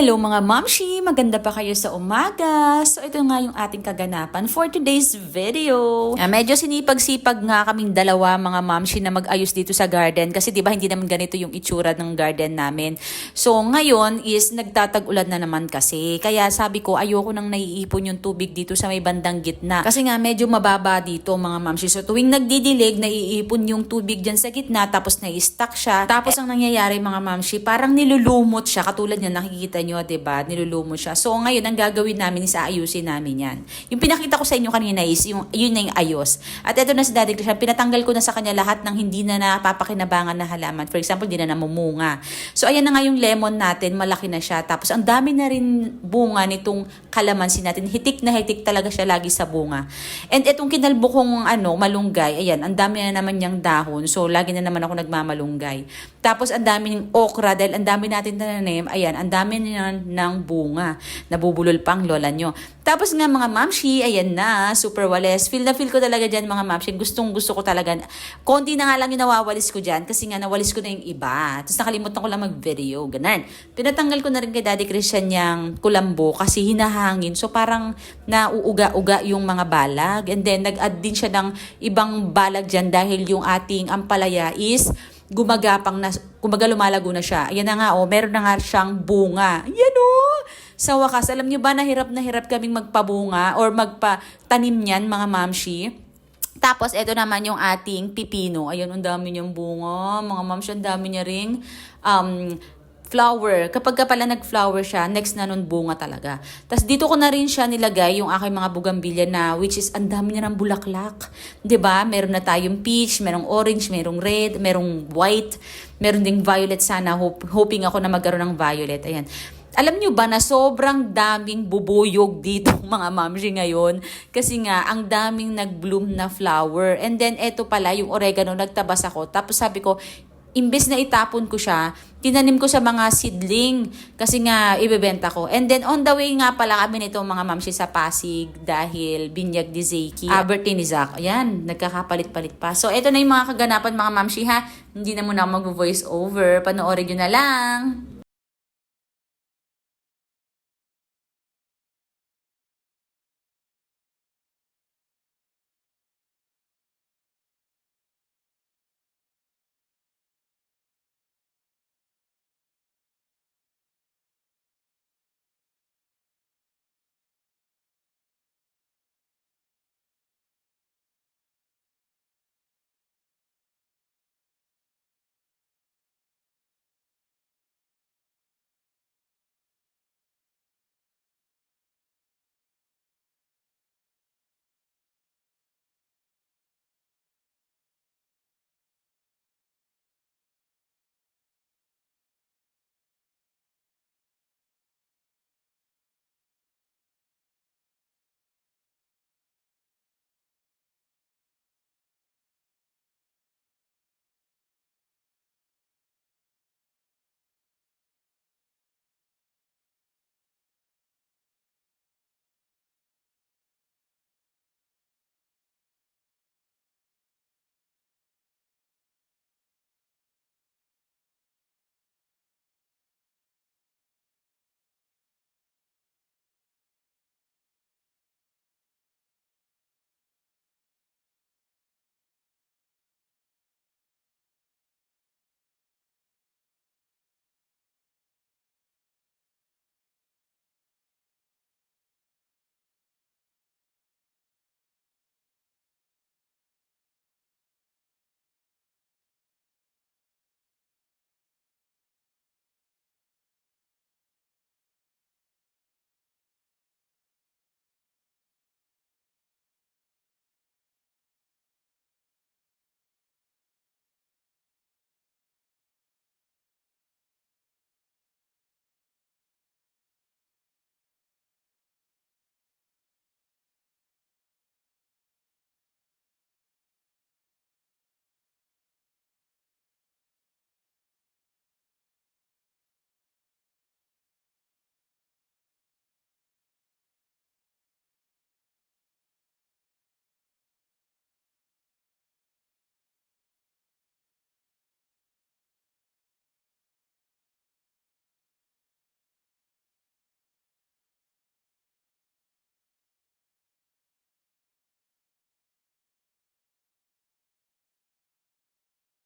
Hello mga mamshi! Maganda pa kayo sa umaga. So ito nga yung ating kaganapan for today's video. Ah, medyo sinipag-sipag nga kaming dalawa mga mamshi na mag-ayos dito sa garden kasi 'di ba hindi naman ganito yung itsura ng garden namin. So ngayon is nagtatag-ulan na naman kasi. Kaya sabi ko ayoko nang naiipon yung tubig dito sa may bandang gitna. Kasi nga medyo mababa dito mga mamshi. So tuwing nagdidilig, naiipon yung tubig dyan sa gitna tapos nai-stack siya. Tapos ang nangyayari mga mamshi, parang nilulumot siya katulad niya nakikita nyo, ba? Nilulumot siya. So ngayon ang gagawin namin is aayusin namin 'yan. Yung pinakita ko sa inyo kanina is yung yun na yung ayos. At ito na si Daddy Christian, pinatanggal ko na sa kanya lahat ng hindi na napapakinabangan na halaman. For example, hindi na namumunga. So ayan na nga yung lemon natin, malaki na siya. Tapos ang dami na rin bunga nitong kalamansi natin. Hitik na hitik talaga siya lagi sa bunga. And itong kinalbo kong ano, malunggay, ayan, ang dami na naman niyang dahon. So lagi na naman ako nagmamalunggay. Tapos ang dami ng okra dahil ang dami natin tananim, ayan, ang dami na ng bunga. Nabubulol pang lola nyo. Tapos nga mga mamshi, ayan na, super wales. Feel na feel ko talaga dyan mga mamshi. Gustong gusto ko talaga. Konti na nga lang yung nawawalis ko dyan kasi nga nawalis ko na yung iba. Tapos nakalimutan ko lang mag-video. Ganun. Pinatanggal ko na rin kay Daddy Christian yung kulambo kasi hinahangin. So parang nauuga-uga yung mga balag. And then nag-add din siya ng ibang balag dyan dahil yung ating ampalaya is gumagapang na, kumaga lumalago na siya. Ayan na nga, oh, meron na nga siyang bunga. Ayan, oh! Sa wakas, alam niyo ba na hirap na hirap kaming magpabunga or magpatanim niyan, mga mamshi? Tapos, ito naman yung ating pipino. Ayun, ang dami niyang bunga. Mga mamshi, ang dami niya ring um, flower. Kapag ka pala nag-flower siya, next na nun bunga talaga. Tapos dito ko na rin siya nilagay yung aking mga bugambilya na which is ang dami niya ng bulaklak. ba? Meron na tayong peach, merong orange, merong red, merong white, meron ding violet sana. Hope, hoping ako na magkaroon ng violet. Ayan. Alam nyo ba na sobrang daming bubuyog dito mga mamshi ngayon? Kasi nga, ang daming nag-bloom na flower. And then, eto pala, yung oregano, nagtabas ako. Tapos sabi ko, imbes na itapon ko siya, tinanim ko sa mga seedling kasi nga ibebenta ko. And then on the way nga pala kami nito mga mamshi sa Pasig dahil binyag ni Zeki, Albertine ni Zach. Ayan, nagkakapalit-palit pa. So ito na yung mga kaganapan mga mamshi ha. Hindi na muna ako mag-voice over. Panoorin nyo na lang.